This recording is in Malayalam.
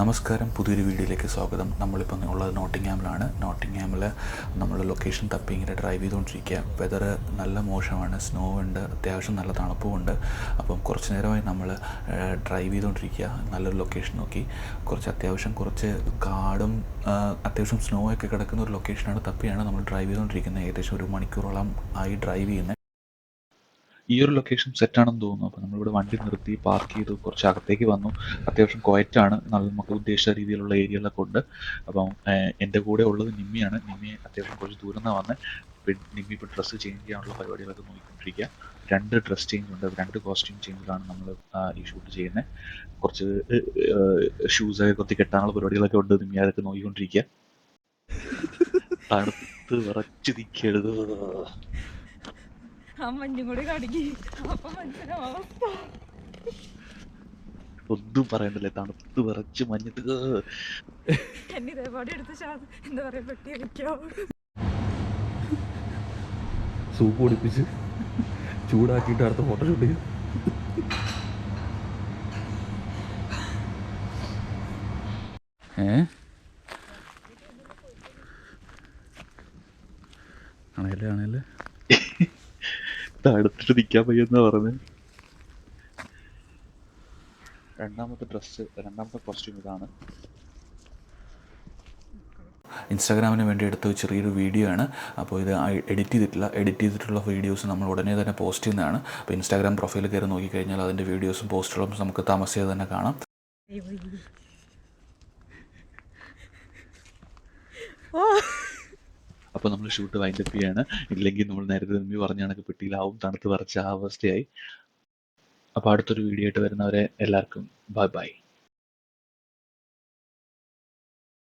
നമസ്കാരം. പുതിയൊരു വീഡിയോയിലേക്ക് സ്വാഗതം. നമ്മളിപ്പോൾ ഉള്ളത് നോട്ടിങ്ങാമിലാണ് നോട്ടിങ്ങാമിൽ നമ്മൾ ലൊക്കേഷൻ തപ്പി ഇങ്ങനെ ഡ്രൈവ് ചെയ്തുകൊണ്ടിരിക്കുക. വെതർ നല്ല മോശമാണ്. സ്നോ ഉണ്ട്. അത്യാവശ്യം നല്ല തണുപ്പുമുണ്ട്. അപ്പം കുറച്ച് നേരമായി നമ്മൾ ഡ്രൈവ് ചെയ്തുകൊണ്ടിരിക്കുക. നല്ലൊരു ലൊക്കേഷൻ നോക്കി. കുറച്ച് അത്യാവശ്യം കുറച്ച് കാടും അത്യാവശ്യം സ്നോ ഒക്കെ കിടക്കുന്ന ഒരു ലൊക്കേഷനാണ് തപ്പിയാണ് നമ്മൾ ഡ്രൈവ് ചെയ്തുകൊണ്ടിരിക്കുന്നത്. ഏകദേശം ഒരു മണിക്കൂറോളം ആയി ഡ്രൈവ് ചെയ്യുന്നത്. ഈ ഒരു ലൊക്കേഷൻ സെറ്റ് ആണെന്ന് തോന്നുന്നു. അപ്പോൾ നമ്മളിവിടെ വണ്ടി നിർത്തി പാർക്ക് ചെയ്തു കുറച്ച് അകത്തേക്ക് വന്നു. അത്യാവശ്യം ക്വയറ്റാണ് നല്ല നമുക്ക് ഉദ്ദേശിച്ച രീതിയിലുള്ള ഏരിയകളൊക്കെ ഉണ്ട്. അപ്പം എന്റെ എന്റെ കൂടെ ഉള്ളത് നിമ്മിയാണ്. നിമ്മി അത്യാവശ്യം കുറച്ച് ദൂരം നിന്നാണ് വന്ന്. നിമ്മി ഇപ്പോൾ ഡ്രസ്സ് ചേഞ്ച് ചെയ്യാനുള്ള പരിപാടികളൊക്കെ നോക്കിക്കൊണ്ടിരിക്കുക രണ്ട് ഡ്രസ് ചേഞ്ച് ഉണ്ട്. രണ്ട് കോസ്റ്റ്യൂം ചേഞ്ചിലാണ് നമ്മൾ ഈ ഷൂട്ട് ചെയ്യുന്നത് കുറച്ച് ഷൂസ് ഷൂസൊക്കെ കൊത്തി കെട്ടാനുള്ള പരിപാടികളൊക്കെ ഉണ്ട്. നിമ്മി അതൊക്കെ നോക്കിക്കൊണ്ടിരിക്കുക തണുത്ത് വിറച്ചു നിൽക്കരുത് ആ മഞ്ഞും കൂടി കടുക്കി. അപ്പൊ മനസ്സിലാവും. ഒന്നും പറയണ്ടല്ലേ തണുത്ത് വിറച്ച് മഞ്ഞത്ത്. എന്നെ ഇതേപാടെ എടുത്ത് ശ്വാസം എന്താ പറയാ പെട്ടി അടിക്കോ സൂപ്പ് പൊടിപ്പിച്ച് ചൂടാക്കിയിട്ട് അടുത്ത ഫോട്ടോ ഷൂട്ട് ചെയ്യും. ഏ? ആണല്ലേ ആണല്ലേ തടുത്തിട്ട് നിൽക്കാൻ വയ്യെന്നാ പറഞ്ഞത് രണ്ടാമത്തെ ഡ്രസ്സ് രണ്ടാമത്തെ കോസ്റ്റ്യൂം ഇതാണ്. ഇൻസ്റ്റാഗ്രാമിന് വേണ്ടി എടുത്ത ചെറിയൊരു വീഡിയോ ആണ്. അപ്പോൾ ഇത് എഡിറ്റ് ചെയ്തിട്ടില്ല. എഡിറ്റ് ചെയ്തിട്ടുള്ള വീഡിയോസ് നമ്മൾ ഉടനെ തന്നെ പോസ്റ്റ് ചെയ്യുന്നതാണ്. അപ്പോൾ ഇൻസ്റ്റാഗ്രാം പ്രൊഫൈൽ കയറി നോക്കിക്കഴിഞ്ഞാൽ അതിന്റെ വീഡിയോസും പോസ്റ്റുകളും നമുക്ക് താമസിയാതെ തന്നെ കാണാം. അപ്പോൾ നമ്മൾ ഷൂട്ട് വൈൻഡപ്പ് ചെയ്യാണ്. ഇല്ലെങ്കിൽ നമ്മൾ നേരത്തെ മുമ്പ് പറഞ്ഞ കണക്ക് പെട്ടിയിലാവും. തണുത്ത് വരച്ച ആ അവസ്ഥയായി. അപ്പോൾ അടുത്തൊരു വീഡിയോ ആയിട്ട് വരുന്നവരെ എല്ലാവർക്കും ബൈ ബൈ